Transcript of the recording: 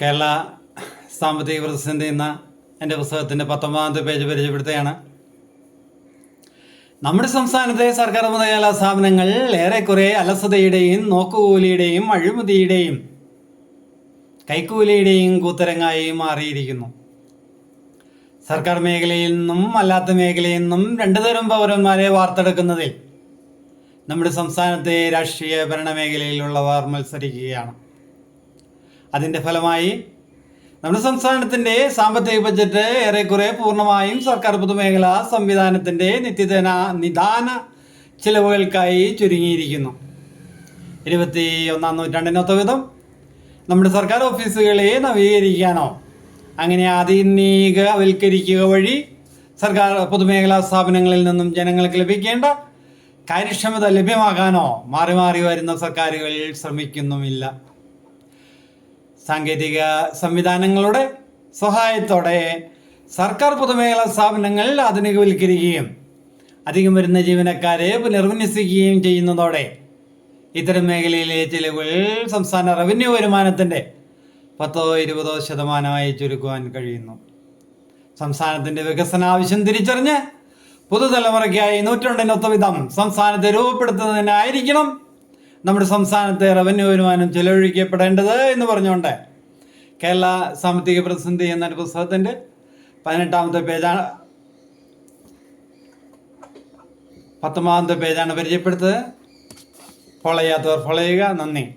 കേരള സാമ്പത്തിക പ്രതിസന്ധി എന്ന എന്റെ പുസ്തകത്തിന്റെ പത്തൊമ്പതാമത്തെ പേജ് പരിചയപ്പെടുത്തുകയാണ്. നമ്മുടെ സംസ്ഥാനത്തെ സർക്കാർ പൊതുമേഖലാ സ്ഥാപനങ്ങൾ ഏറെക്കുറെ അലസതയുടെയും നോക്കുകൂലിയുടെയും അഴിമതിയുടെയും കൈക്കൂലിയുടെയും കൂത്തരങ്ങായി മാറിയിരിക്കുന്നു. സർക്കാർ മേഖലയിൽ നിന്നും അല്ലാത്ത മേഖലയിൽ നിന്നും രണ്ടു തരം പൗരന്മാരെ വാർത്തെടുക്കുന്നതിൽ നമ്മുടെ സംസ്ഥാനത്തെ രാഷ്ട്രീയ ഭരണ മേഖലയിലുള്ളവർ മത്സരിക്കുകയാണ്. അതിന്റെ ഫലമായി നമ്മുടെ സംസ്ഥാനത്തിന്റെ സാമ്പത്തിക ബജറ്റ് ഏറെക്കുറെ പൂർണമായും സർക്കാർ പൊതുമേഖല സംവിധാനത്തിന്റെ നിത്യദിന നിദാന ചിലവുകൾക്കായി ചുരുങ്ങിയിരിക്കുന്നു. ഇരുപത്തി ഒന്നാം നൂറ്റാണ്ടിനൊത്ത വിധം നമ്മുടെ സർക്കാർ ഓഫീസുകളെ നവീകരിക്കാനോ അങ്ങനെ ആധുനികവൽക്കരിക്കുക വഴി സർക്കാർ പൊതുമേഖലാ സ്ഥാപനങ്ങളിൽ നിന്നും ജനങ്ങൾക്ക് ലഭിക്കേണ്ട കാര്യക്ഷമത ലഭ്യമാക്കാനോ മാറി മാറി വരുന്ന സർക്കാരുകൾ ശ്രമിക്കുന്നുമില്ല. സാങ്കേതിക സംവിധാനങ്ങളുടെ സഹായത്തോടെ സർക്കാർ പൊതുമേഖലാ സ്ഥാപനങ്ങൾ ആധുനികവൽക്കരിക്കുകയും അധികം വരുന്ന ജീവനക്കാരെ പുനർവിന്യസിക്കുകയും ചെയ്യുന്നതോടെ ഇത്തരം മേഖലയിലെ ചിലവുകൾ സംസ്ഥാന റവന്യൂ വരുമാനത്തിന്റെ പത്തോ ഇരുപതോ ശതമാനമായി ചുരുക്കുവാൻ കഴിയുന്നു. സംസ്ഥാനത്തിന്റെ വികസന ആവശ്യം തിരിച്ചറിഞ്ഞ് പുതുതലമുറയ്ക്കായി നൂറ്റാണ്ടിനൊത്ത വിധം സംസ്ഥാനത്തെ രൂപപ്പെടുത്തുന്നതിനായിരിക്കണം നമ്മുടെ സംസ്ഥാനത്തെ റവന്യൂ വരുമാനം ചെലവഴിക്കപ്പെടേണ്ടത് എന്ന് പറഞ്ഞുകൊണ്ട് കേരള സാമ്പത്തിക പ്രതിസന്ധി എന്ന പുസ്തകത്തിന്റെ പതിനെട്ടാമത്തെ പേജാണ്. പത്തൊമ്പതാമത്തെ പേജാണ് പരിചയപ്പെടുത്തത്. ഫോളോ ചെയ്യാത്തവർ ഫോളോ ചെയ്യുക. നന്ദി.